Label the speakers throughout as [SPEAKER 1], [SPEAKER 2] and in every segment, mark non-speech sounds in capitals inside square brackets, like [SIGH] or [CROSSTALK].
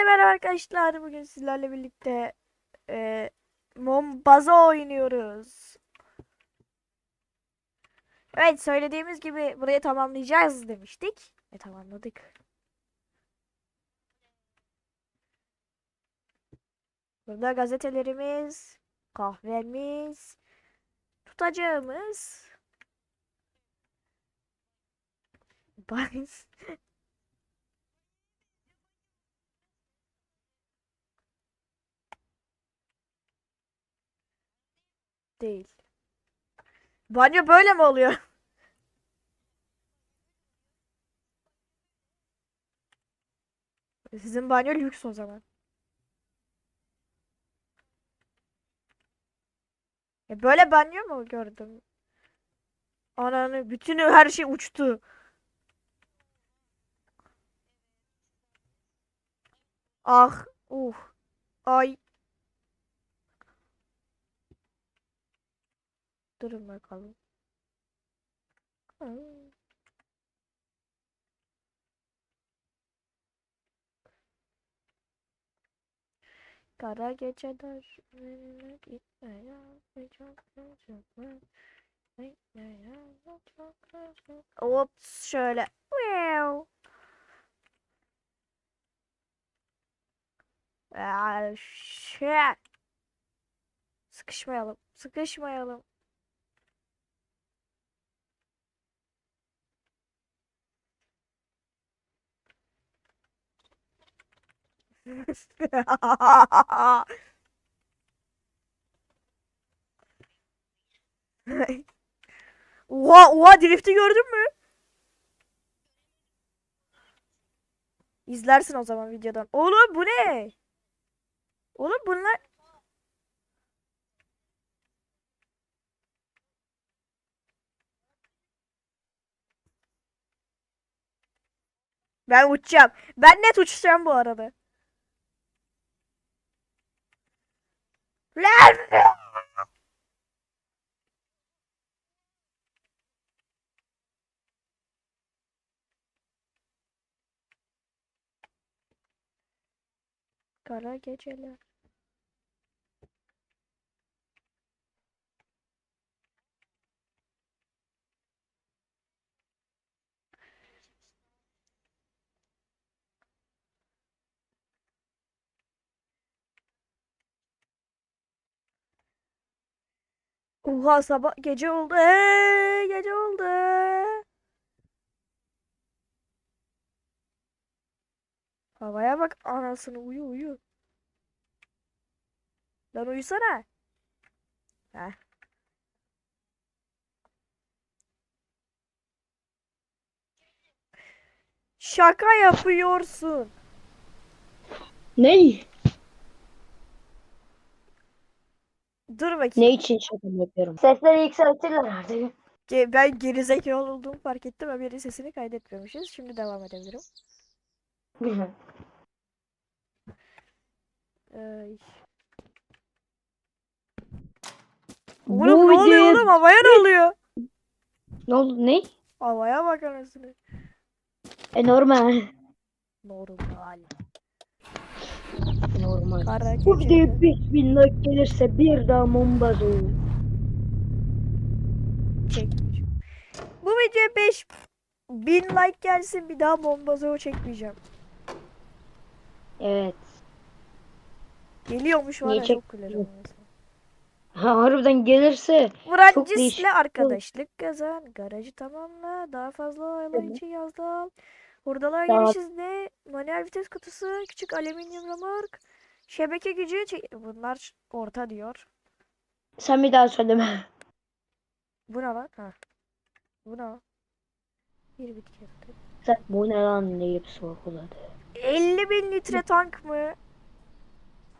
[SPEAKER 1] Hepinize merhaba arkadaşlar. Bugün sizlerle birlikte e, Mombaza oynuyoruz. Evet söylediğimiz gibi burayı tamamlayacağız demiştik. Ve tamamladık. Burada gazetelerimiz, kahvemiz, tutacağımız bahis değil. Banyo böyle mi oluyor? [LAUGHS] Sizin banyo lüks o zaman. E böyle banyo mu gördüm? Ananı bütünü her şey uçtu. Ah, uh, ay. Durun bakalım. Kara geceler benimle gitme ya ve çok üzülme. Gitme ya ve çok üzülme. Ops şöyle. Wow. Ah, shit. Sıkışmayalım. Sıkışmayalım. Oha oha drifti gördün mü? İzlersin o zaman videodan. Oğlum bu ne? Oğlum bunlar Ben uçacağım. Ben net uçacağım bu arada. Lan! Kara geceler. Oha sabah gece oldu. Ee, gece oldu. Havaya bak anasını uyu uyu. Lan uyusana. Heh. Şaka yapıyorsun.
[SPEAKER 2] Ne?
[SPEAKER 1] Dur bakayım.
[SPEAKER 2] Ne için şaka yapıyorum? Sesleri yükseltirler artık.
[SPEAKER 1] Ge- Ben gerizekalı olduğumu fark ettim. Ömer'in sesini kaydetmemişiz. Şimdi devam edebilirim. Ay.
[SPEAKER 2] Bu
[SPEAKER 1] Oğlum ne oluyor oğlum? Havaya ne oluyor?
[SPEAKER 2] Ne oldu? Ne?
[SPEAKER 1] Havaya bak anasını.
[SPEAKER 2] E normal.
[SPEAKER 1] Normal.
[SPEAKER 2] Normal.
[SPEAKER 1] Kara
[SPEAKER 2] Bu
[SPEAKER 1] gece.
[SPEAKER 2] videoya 5000 like gelirse bir daha Mombaz olur.
[SPEAKER 1] çekmeyeceğim. Bu videoya 5 bin like gelsin bir daha Mombazo çekmeyeceğim.
[SPEAKER 2] Evet.
[SPEAKER 1] Geliyormuş var
[SPEAKER 2] Niye
[SPEAKER 1] ya
[SPEAKER 2] çek-
[SPEAKER 1] çok gülerim. mesela.
[SPEAKER 2] Ha, harbiden gelirse
[SPEAKER 1] Francis'le
[SPEAKER 2] değişik.
[SPEAKER 1] arkadaşlık kazan. Garajı tamamla. Daha fazla
[SPEAKER 2] Evet.
[SPEAKER 1] için yazdı al. Hurdalar izle. Manuel vites kutusu. Küçük alüminyum römork. Şebeke gücü. çek- Bunlar orta diyor.
[SPEAKER 2] sen bir daha söyleme.
[SPEAKER 1] Bu ne lan? Ha. Bu ne? Bir bitki yaptı.
[SPEAKER 2] Sen bu ne lan deyip sorguladı.
[SPEAKER 1] 50 bin litre tank mı?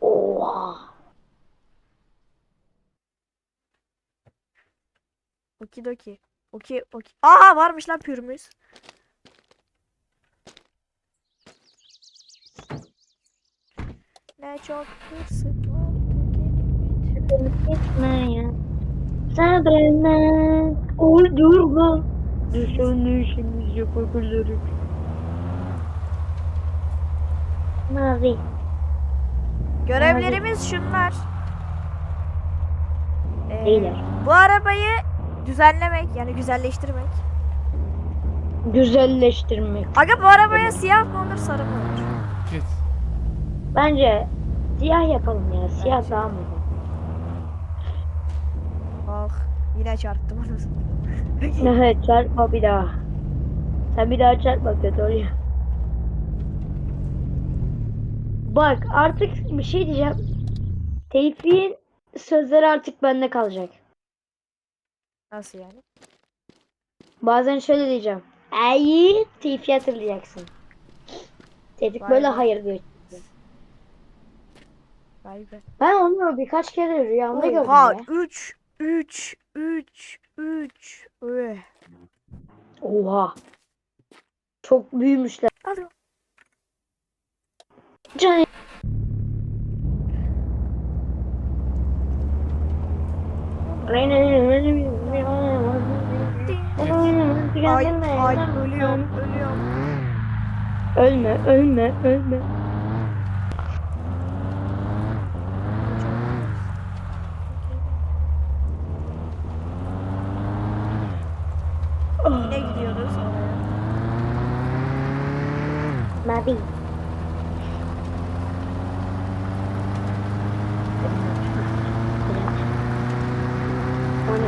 [SPEAKER 2] Oha.
[SPEAKER 1] Okidoki. Oki oki. Aa varmış lan pürmüz. Ne çok hırsın var. tükenip
[SPEAKER 2] ya. Sabrına uydurma. Düşünüşümüz yapabiliriz. Mavi.
[SPEAKER 1] Görevlerimiz şunlar. Ee,
[SPEAKER 2] Beyler.
[SPEAKER 1] bu arabayı düzenlemek yani güzelleştirmek.
[SPEAKER 2] Güzelleştirmek.
[SPEAKER 1] Aga bu arabaya siyah mı olur sarı mı olur?
[SPEAKER 2] Bence siyah yapalım ya. Siyah
[SPEAKER 1] Bence
[SPEAKER 2] daha mı?
[SPEAKER 1] Ah yine çarptım onu. [LAUGHS]
[SPEAKER 2] Evet çarpma bir daha. Sen bir daha çarpma kötü oluyor. Bak artık bir şey diyeceğim. Tevfik'in sözleri artık bende kalacak.
[SPEAKER 1] Nasıl yani?
[SPEAKER 2] Bazen şöyle diyeceğim. Ay Tevfik'i hatırlayacaksın. Tevfik böyle hayır diyor.
[SPEAKER 1] Vay be.
[SPEAKER 2] Ben onu birkaç kere rüyamda gördüm
[SPEAKER 1] Oha
[SPEAKER 2] ya.
[SPEAKER 1] 3 3 3 3 Üh.
[SPEAKER 2] Oha. Çok büyümüşler.
[SPEAKER 1] Alıyorum.
[SPEAKER 2] Can
[SPEAKER 1] Ay ay ölüyorum ölüyorum.
[SPEAKER 2] Ölme, ölme, ölme.
[SPEAKER 1] Yine gidiyoruz.
[SPEAKER 2] Mavi. O ne?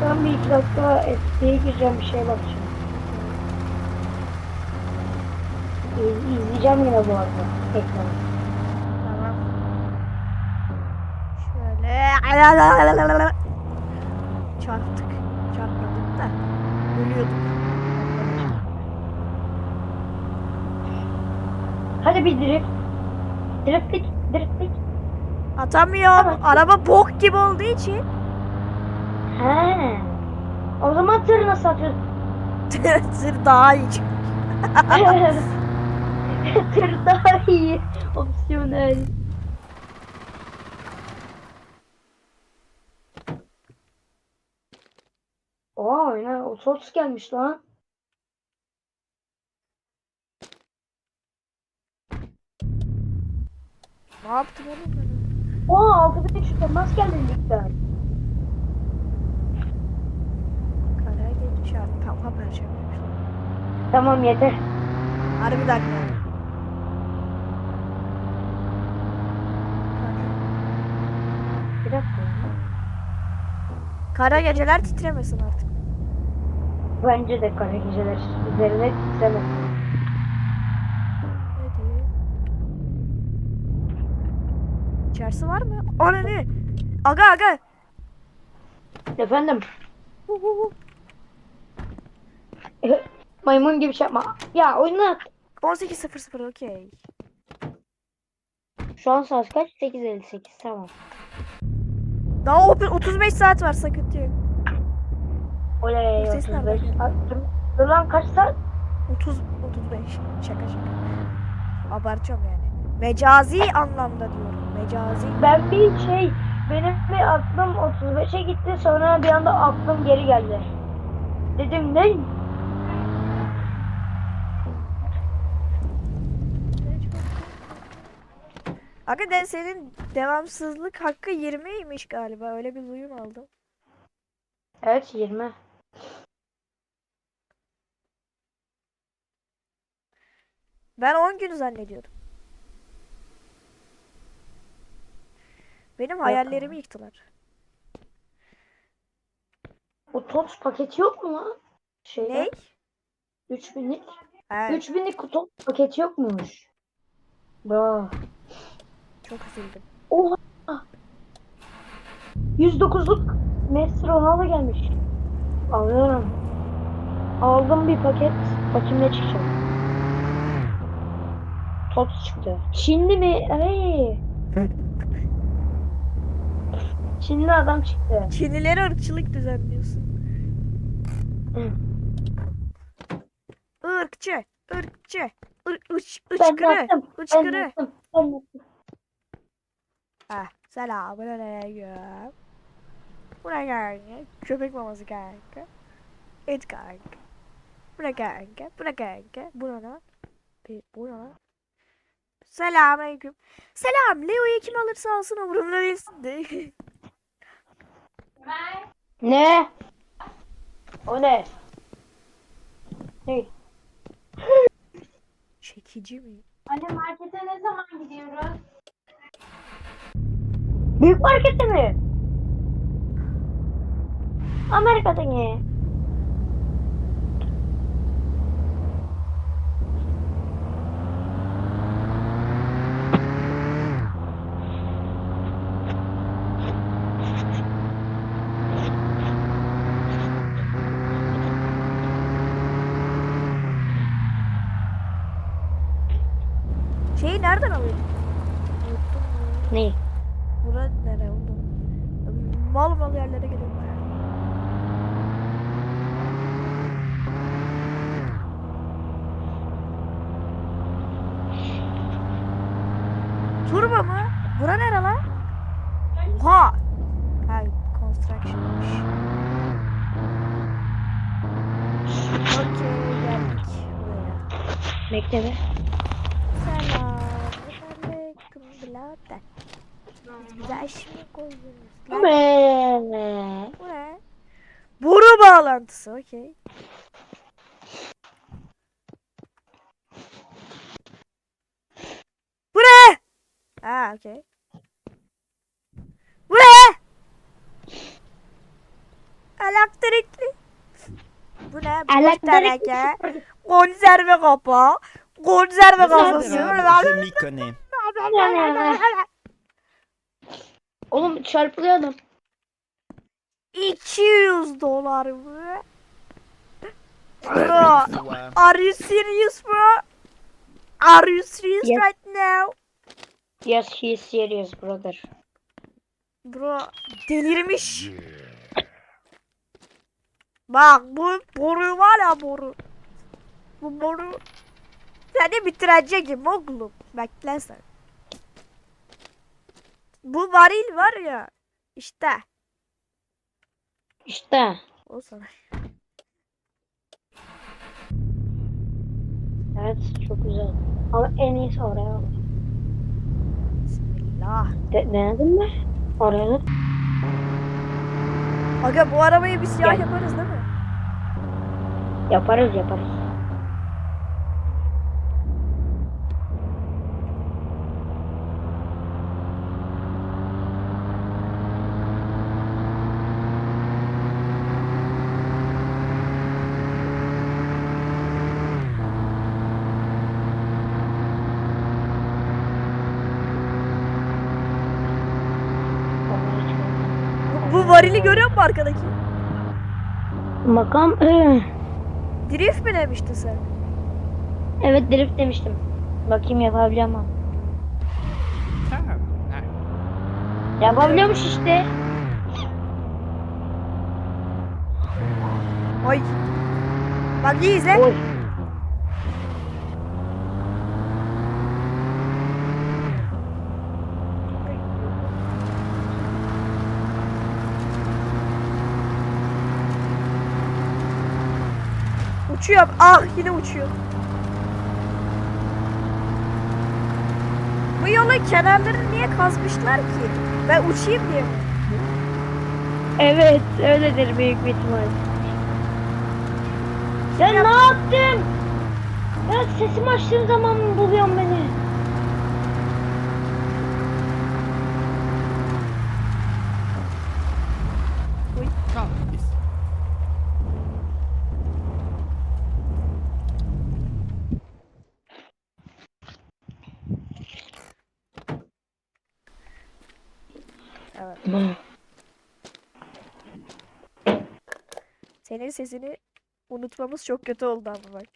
[SPEAKER 2] Ben bir iki dakika eskiye gireceğim bir şeye bakacağım. İz, izleyeceğim yine bu arada ekranı.
[SPEAKER 1] Tamam. Şöyle. Çarptık. Çarpmadık da. Ölüyorduk.
[SPEAKER 2] Hadi bir drift. Driftlik, driftlik.
[SPEAKER 1] Atamıyorum. Araba bok gibi olduğu için.
[SPEAKER 2] He. O zaman tır nasıl atıyorsun? [LAUGHS]
[SPEAKER 1] Tır daha iyi. [LAUGHS]
[SPEAKER 2] tır daha iyi. Opsiyonel. Oha oyuna otobüs gelmiş lan.
[SPEAKER 1] Ne yaptım oğlum ben?
[SPEAKER 2] Oha 6300 nasıl geldin
[SPEAKER 1] Karaya gelmiş abi. Tamam vereceğim.
[SPEAKER 2] Tamam yeter.
[SPEAKER 1] Harbiden ya.
[SPEAKER 2] Bir dakika.
[SPEAKER 1] Kara geceler titremesin artık.
[SPEAKER 2] Bence de kara geceler üzerine titreme.
[SPEAKER 1] Hadi. İçerisi var mı? Ana ne? Aga aga.
[SPEAKER 2] Efendim
[SPEAKER 1] Hu hu hu. [LAUGHS]
[SPEAKER 2] maymun gibi şey yapma. Ya oyuna
[SPEAKER 1] 18.00 okey.
[SPEAKER 2] şu an saat kaç? 8.58 tamam.
[SPEAKER 1] Daha o- 35 saat var sıkıntı yok.
[SPEAKER 2] Oley
[SPEAKER 1] Bu ses nereden
[SPEAKER 2] 35.
[SPEAKER 1] geliyor?
[SPEAKER 2] Ay, Dur, dur lan kaç saat?
[SPEAKER 1] 30 35. Şaka şaka. Abartıyorum yani. Mecazi anlamda diyorum. Mecazi.
[SPEAKER 2] Ben bir şey benim bir aklım 35'e gitti sonra bir anda aklım geri geldi. Dedim ne?
[SPEAKER 1] Hakikaten senin devamsızlık hakkı 20'ymiş galiba. Öyle bir duyum aldım.
[SPEAKER 2] Evet 20.
[SPEAKER 1] Ben 10 gün zannediyordum. Benim hayallerimi yıktılar.
[SPEAKER 2] O TOTS paketi yok mu lan? Şeyde.
[SPEAKER 1] Ne?
[SPEAKER 2] 3000'lik.
[SPEAKER 1] Evet,
[SPEAKER 2] 3000'lik TOTS paketi yokmuş. Bravo.
[SPEAKER 1] Çok üzüldüm.
[SPEAKER 2] Oha. 109'luk Messi Ronaldo gelmiş. Alıyorum. Aldım bir paket. Bakayım ne çıkacak. Tots çıktı. Çinli mi? Ay. [LAUGHS] Çinli adam çıktı.
[SPEAKER 1] Çinlilere ırkçılık düzenliyorsun. Irkçı, ırkçı, ı- ıç,
[SPEAKER 2] Ben
[SPEAKER 1] ıçkırı.
[SPEAKER 2] yaptım. Ben
[SPEAKER 1] Içkırı.
[SPEAKER 2] yaptım. Ben yaptım.
[SPEAKER 1] Heh, selamünaleyküm. Bu ne kanka? Köpek maması kanka. Et kanka. Bu ne kanka? Bu ne kanka? Bu ne lan? Bir- Bu ne lan? Selamünaleyküm. Selam. Leo'yu kim alırsa alsın umurumda değilsin de.
[SPEAKER 2] Ne? O ne? Ne?
[SPEAKER 1] Çekici mi?
[SPEAKER 3] Anne markete ne zaman gidiyoruz?
[SPEAKER 2] Büyük markette mi? Amerika'da ne?
[SPEAKER 1] Şeyi nereden alıyordun? Unuttum. Bura nere oğlum? Mal mal yerlere geliyorum. Turbo mu? Bura nere lan? Oha! Ha, construction'mış. Okey, geldik buraya.
[SPEAKER 2] Mektebe.
[SPEAKER 1] Selamünaleyküm birader. Güzel iş mi koydunuz lan?
[SPEAKER 2] Me.
[SPEAKER 1] Bu ne? Boru bağlantısı okey. Bu ne? Ha okey. Bu ne? Elektrikli. Bu ne? Boş teneke. Konserve kapağı. Konserve kafası.
[SPEAKER 4] Je m'y connais.
[SPEAKER 2] Oğlum çarpılıyor adam.
[SPEAKER 1] 200 dolar mı? Bro, are you serious bro? Are you serious
[SPEAKER 2] Yes.
[SPEAKER 1] right now?
[SPEAKER 2] Yes he is serious brother.
[SPEAKER 1] Bro, delirmiş. Bak bu boru var ya boru. Bu boru seni bitirecek oğlum. Bekle sen. Bu varil var ya. işte
[SPEAKER 2] İşte.
[SPEAKER 1] o sana.
[SPEAKER 2] Evet çok güzel. Ama en iyisi oraya al.
[SPEAKER 1] Bismillah.
[SPEAKER 2] De denedin mi? Oraya da.
[SPEAKER 1] Aga bu arabayı bir siyah
[SPEAKER 2] Gel.
[SPEAKER 1] yaparız değil mi?
[SPEAKER 2] Yaparız yaparız.
[SPEAKER 1] Bu, bu arkadaki?
[SPEAKER 2] Makam.
[SPEAKER 1] Drift mi demiştin sen?
[SPEAKER 2] Evet drift demiştim. Bakayım yapabiliyor mu? Yapabiliyormuş işte.
[SPEAKER 1] Ay. Bak iyi izle.
[SPEAKER 2] Oy.
[SPEAKER 1] Uçuyor. Ah yine uçuyor. Bu yolun kenarlarını niye kazmışlar ki? Ben uçayım diye?
[SPEAKER 2] Evet öyledir büyük bir ihtimal. Ya ne yaptın? Ya sesimi açtığın zaman mı buluyorsun beni?
[SPEAKER 1] Evet. Senin sesini unutmamız çok kötü oldu ama bak.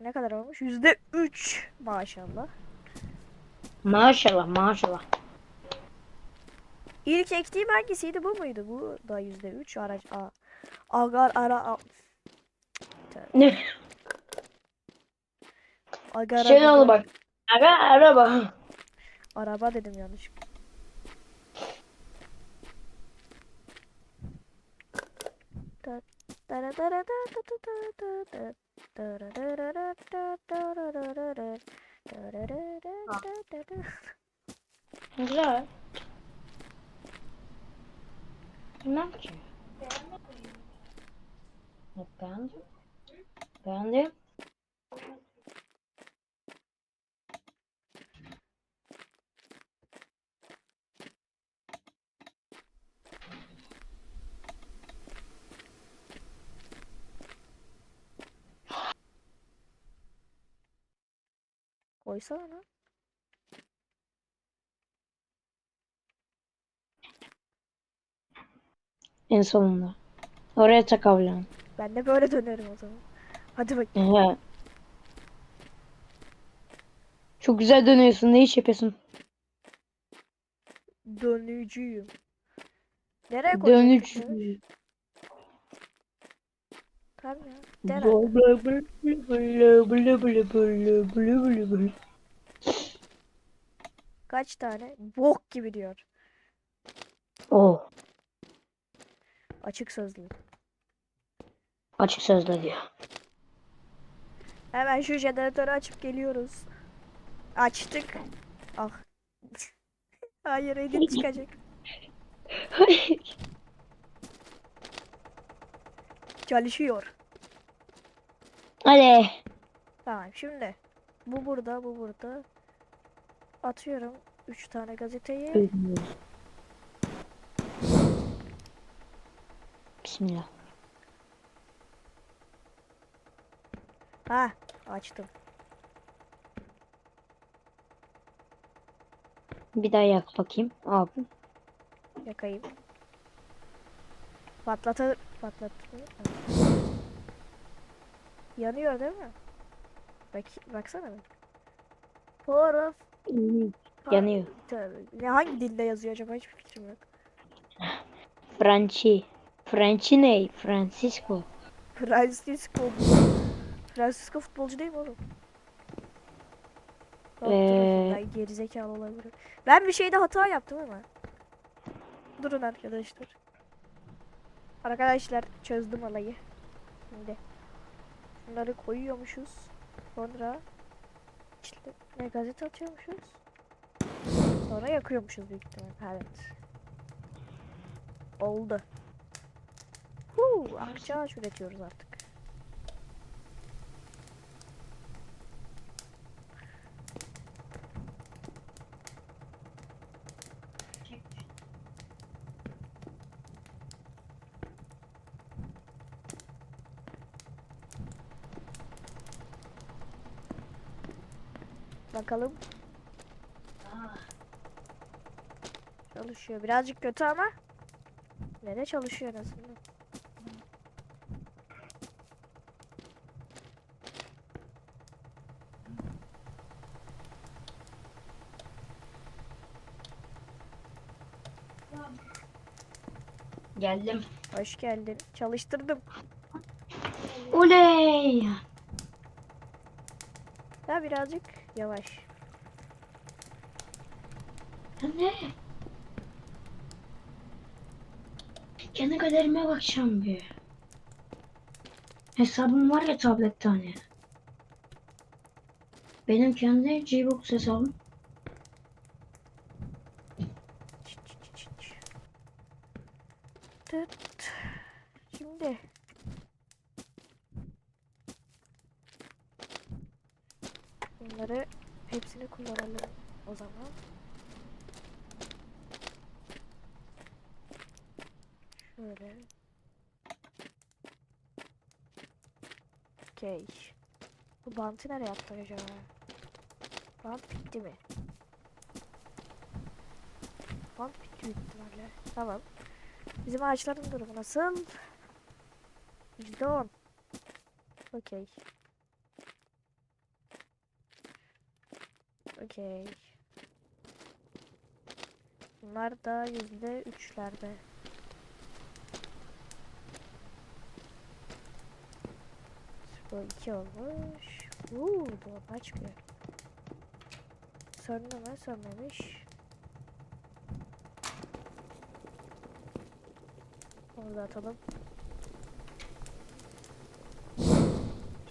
[SPEAKER 1] Ne kadar olmuş? Yüzde üç maşallah.
[SPEAKER 2] maşallah maşallah.
[SPEAKER 1] İlk ektiğim hangisiydi bu muydu? Bu da yüzde üç araç. A. Agar ara. A.
[SPEAKER 2] Ne?
[SPEAKER 1] Agara
[SPEAKER 2] Şey oldu bak. Aga araba.
[SPEAKER 1] Araba dedim yanlış.
[SPEAKER 2] Güzel. Bilmem ki. Evet, beğendim. Beğendim.
[SPEAKER 1] Koysana lan.
[SPEAKER 2] En sonunda. Oraya takabilirim.
[SPEAKER 1] Ben de böyle dönerim o zaman. Hadi bakayım.
[SPEAKER 2] Çok güzel dönüyorsun. Ne iş yapıyorsun?
[SPEAKER 1] Dönücüyüm. Nereye koyacağım?
[SPEAKER 2] Dönüş.
[SPEAKER 1] Tamam ya. Dene. Kaç tane? Bok gibi diyor.
[SPEAKER 2] Oh.
[SPEAKER 1] Açık sözlü.
[SPEAKER 2] Açık sözlü diyor.
[SPEAKER 1] Hemen şu jeneratörü açıp geliyoruz. Açtık. Ah. Hayır edin çıkacak. Hayır. Çalışıyor.
[SPEAKER 2] Hadi.
[SPEAKER 1] Tamam şimdi. Bu burada, bu burada. Atıyorum 3 tane gazeteyi.
[SPEAKER 2] Bismillah.
[SPEAKER 1] Ha, açtım.
[SPEAKER 2] Bir daha yak bakayım. Abi.
[SPEAKER 1] Yakayım. Patlatır, patlat. Yanıyor değil mi? Bak, baksana. Pour of
[SPEAKER 2] Yanıyor.
[SPEAKER 1] Ne hangi dilde yazıyor acaba hiçbir fikrim yok.
[SPEAKER 2] Franchi. Franchi ne? Francisco.
[SPEAKER 1] Francisco. Francisco futbolcu değil mi oğlum?
[SPEAKER 2] Ee,
[SPEAKER 1] ben gerizekalı olabilirim. Ben bir şeyde hata yaptım ama. Durun arkadaşlar. Arkadaşlar çözdüm olayı. Şimdi bunları koyuyormuşuz. Sonra işte ne gazete atıyormuşuz. Sonra yakıyormuşuz büyük ihtimalle. Evet. Oldu. Huu, akça ağaç üretiyoruz artık. Bakalım. Çalışıyor. Birazcık kötü ama. Yine de çalışıyor en azından.
[SPEAKER 2] Geldim.
[SPEAKER 1] Hoş geldin. Çalıştırdım.
[SPEAKER 2] Oley.
[SPEAKER 1] Ya birazcık yavaş.
[SPEAKER 2] Ne? Kendi kaderime bakacağım bir. Hesabım var ya tablette hani. Benim kendi Gbox hesabım.
[SPEAKER 1] Bunları hepsini kullanalım o zaman. Şöyle. Okey. Bu bantı nereye attık acaba? Bant bitti mi? Bant bitti büyük ihtimalle. Tamam. Bizim ağaçların durumu nasıl? %10. Okey. Okey. Bunlar da yüzde üçlerde. Bu iki olmuş. Uuu doğru çıkıyor. Söndü mü? Sönmemiş. Onu da atalım.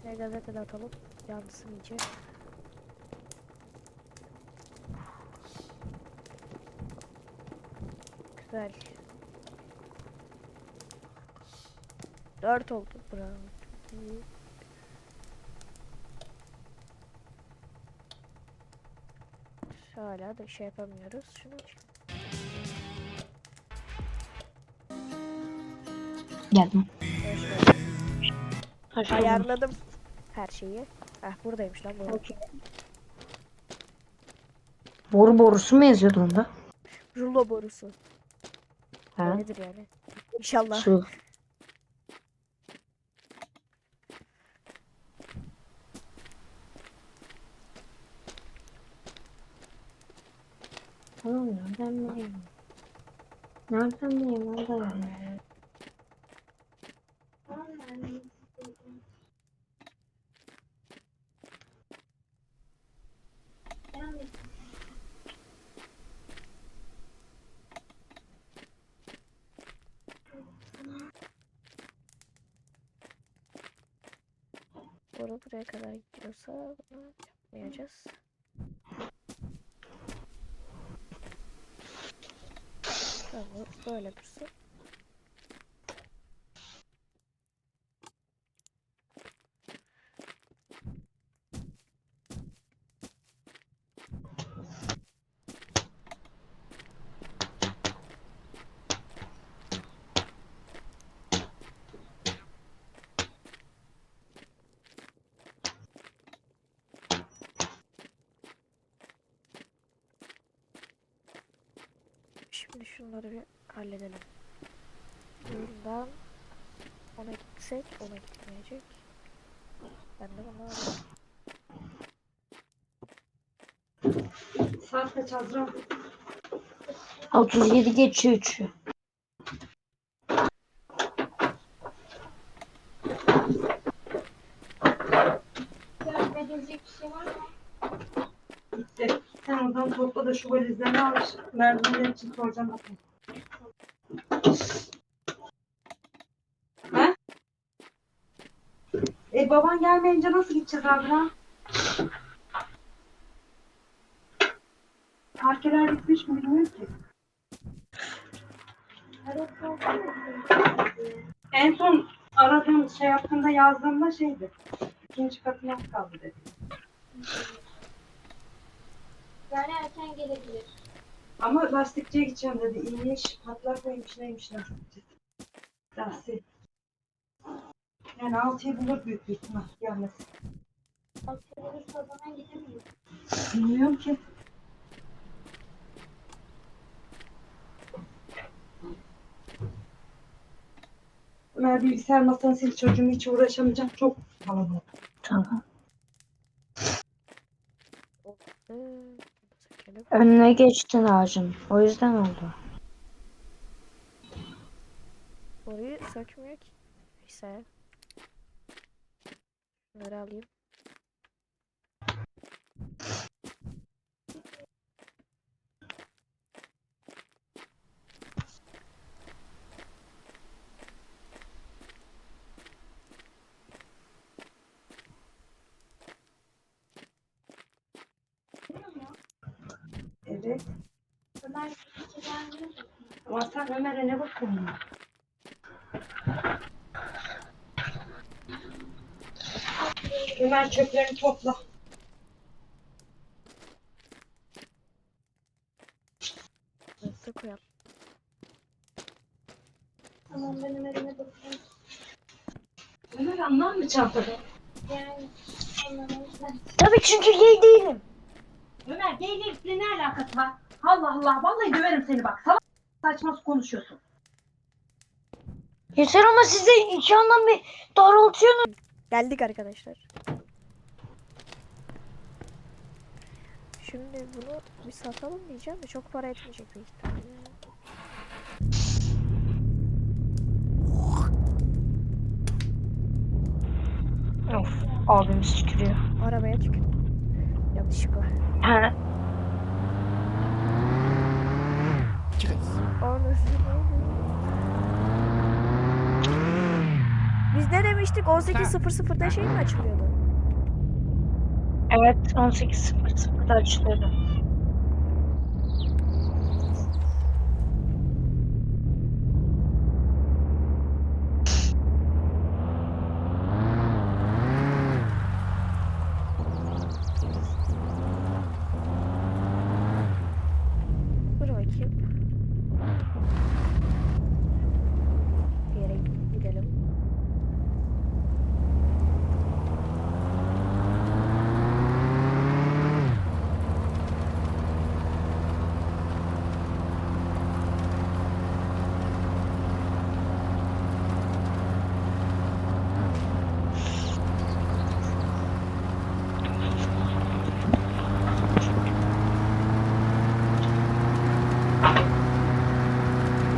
[SPEAKER 1] Ne gazete de atalım. Yansın iyice. Güzel. Dört oldu. Bravo. Hala da şey yapamıyoruz. Şunu.
[SPEAKER 2] Geldim.
[SPEAKER 1] Hoş. Ayarladım her şeyi. Ah buradaymış lan bu.
[SPEAKER 2] Okey. Boru borusu mu yazıyordu onda?
[SPEAKER 1] Rulo borusu.
[SPEAKER 2] Ha?
[SPEAKER 1] Öyledir yani. İnşallah.
[SPEAKER 2] Su. Tamam nereden bileyim? Nereden bileyim? Nereden bileyim?
[SPEAKER 1] Boru buraya kadar gidiyorsa bunu yapmayacağız. Tamam böyle dursun. Şimdi şunları bir halledelim. Buradan ona gitsek ona gitmeyecek. Ben de bunu alayım.
[SPEAKER 3] Saat kaç Azra?
[SPEAKER 2] 37 geçiyor 3'ü.
[SPEAKER 3] Görmediğiniz bir şey var mı?
[SPEAKER 5] Gitti. Sen oradan topla da şu valizlerini al. Merdivenler için soracağım. He? E baban gelmeyince nasıl gideceğiz abla? Parkeler bitmiş mi bilmiyorum ki. En son aradığım şey hakkında yazdığımda şeydi. İkinci katına kaldı dedi.
[SPEAKER 3] Yani erken gelebilir.
[SPEAKER 5] Ama lastikçiye gideceğim dedi. İyiymiş, patlak mıymış neymiş lastikçi. Lastik. Yani altıyı bulur büyük bir ihtimal gelmesi.
[SPEAKER 3] Akşam olursa o zaman gidemeyiz.
[SPEAKER 5] Bilmiyorum ki. Ömer bilgisayar masanı sil çocuğum hiç uğraşamayacağım. Çok kalabalık.
[SPEAKER 2] Tamam. Önüne geçtin ağacın. O yüzden oldu.
[SPEAKER 1] Boruyu sökmüyor ki. Neyse. Bunları alayım.
[SPEAKER 5] Evet.
[SPEAKER 3] Ömer.
[SPEAKER 5] Ama sen Ömer'e ne bakıyorsun? Ömer çöplerini topla.
[SPEAKER 1] Nasıl koyalım?
[SPEAKER 3] Tamam ben Ömer'ime bakıyorum.
[SPEAKER 5] Ömer anlar mı çantada?
[SPEAKER 3] Yani anlamayız.
[SPEAKER 2] Tabii çünkü gay değilim.
[SPEAKER 5] Alakası var? Allah Allah vallahi döverim seni bak. Salak saçma konuşuyorsun.
[SPEAKER 2] Yeter ama size iki yandan bir doğrultuyorsunuz.
[SPEAKER 1] Geldik arkadaşlar. Şimdi bunu bir satalım diyeceğim de çok para etmeyecek büyük ihtimalle.
[SPEAKER 2] Of abimiz tükürüyor.
[SPEAKER 1] Arabaya tükür. Yanlışlıkla. Anasını. Biz ne demiştik? 18.00'da şey mi açılıyordu?
[SPEAKER 2] Evet 18.00'da açılıyordu.
[SPEAKER 1] Dur bakayım. Bir yere gidelim.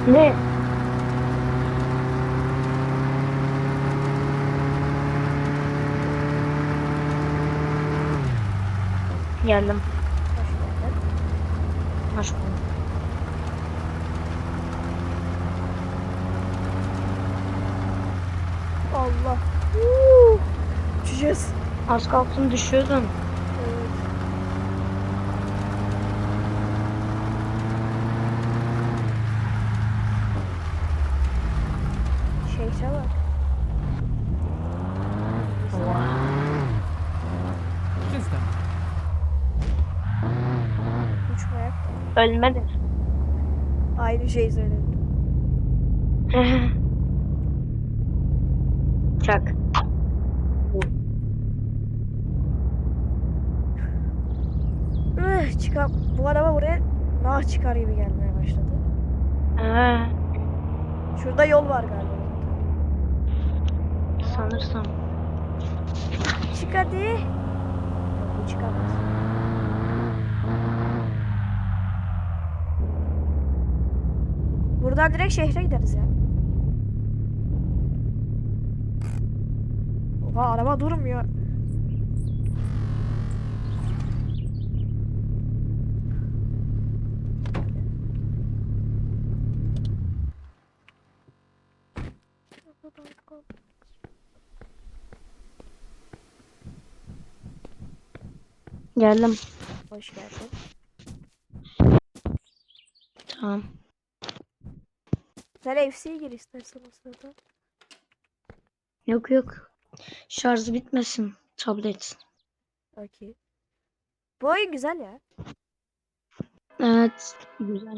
[SPEAKER 2] Ne? Geldim.
[SPEAKER 1] Hoş geldin.
[SPEAKER 2] Hoş bulduk.
[SPEAKER 1] Allah. Uuu. Uçacağız.
[SPEAKER 2] Az kalsın düşüyordun.
[SPEAKER 1] Şeyse bak. Uçmayak.
[SPEAKER 2] Ölmedi.
[SPEAKER 1] Aynı şey söyledim. [LAUGHS]
[SPEAKER 2] Çak.
[SPEAKER 1] Üh, çıkar. Bu araba buraya nah çıkar gibi gelmeye başladı.
[SPEAKER 2] Ee,
[SPEAKER 1] Şurada yol var galiba.
[SPEAKER 2] sanırsam.
[SPEAKER 1] Çık hadi. Yok, bu çıkamaz. Buradan direkt şehre gideriz ya. Oha araba durmuyor.
[SPEAKER 2] Geldim.
[SPEAKER 1] Hoş geldin.
[SPEAKER 2] Tamam.
[SPEAKER 1] Sen FC'ye gir istersen o sırada.
[SPEAKER 2] Yok yok. Şarjı bitmesin. Tablet.
[SPEAKER 1] Okey. Bu oyun güzel ya.
[SPEAKER 2] Evet. Güzel.